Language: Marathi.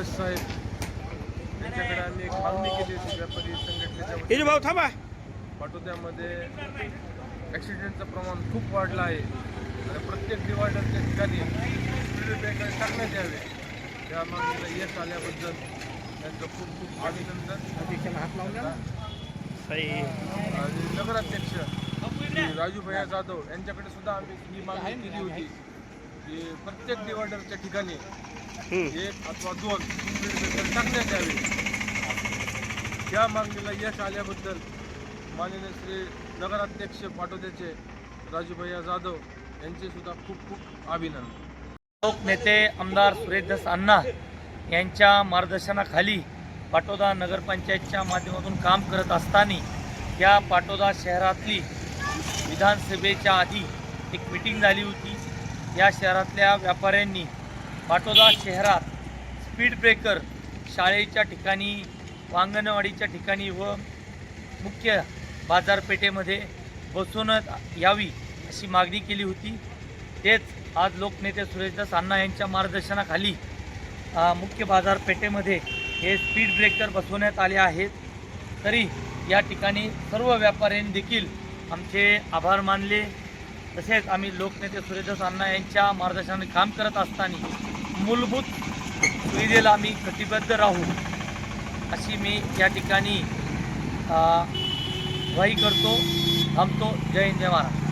दस साहेब यांच्याकडे आम्ही एक मागणी केली होती व्यापारी संघटनेच्या भाऊ थांबा. पाटोद्यामध्ये ॲक्सिडेंटचं प्रमाण खूप वाढलं आहे. आणि प्रत्येक डिवायडरच्या ठिकाणी स्पीड ब्रेकर टाकण्यात यावे. त्या मागणीला यश आल्याबद्दल त्यांचं खूप खूप अभिनंदन. नगराध्यक्ष श्री राजू भैया जाधव यांच्याकडे सुद्धा आम्ही ही मागणी केली होती की प्रत्येक डिवायडरच्या ठिकाणी एक अथवा दोन टाकण्यात यावे. या मागणीला यश आल्याबद्दल माननीय श्री नगराध्यक्ष पाटोद्याचे राजूभैया जाधव यांचे सुद्धा खूप खूप अभिनंदन. लोकनेते आमदार सुरेशदास अण्णा यांच्या मार्गदर्शनाखाली पाटोदा नगरपंचायतच्या माध्यमातून काम करत असताना या पाटोदा शहरातली विधानसभेच्या आधी एक मिटिंग झाली होती. या शहरातल्या व्यापाऱ्यांनी पाटोदा शहरात स्पीड ब्रेकर शाळेच्या ठिकाणी वांगणवाडीच्या ठिकाणी व मुख्य बाजारपेठेमध्ये बसवण्यात यावी अशी मागणी केली होती. तेच आज लोकनेते सुरेशदास अण्णा यांच्या मार्गदर्शनाखाली मुख्य बाजारपेठेमध्ये हे स्पीड ब्रेकर बसवण्यात आले आहेत. तरी या ठिकाणी सर्व व्यापाऱ्यांनी देखील आमचे आभार मानले. तसेच आम्ही लोकनेते सुरेशदास अण्णा यांच्या मार्गदर्शनाने काम करत असताना मूलभूत सुविधेला आम्ही कटिबद्ध राहू अशी मी या ठिकाणी अ, ग्वाही करतो थांबतो. जय हिंद जय महाराज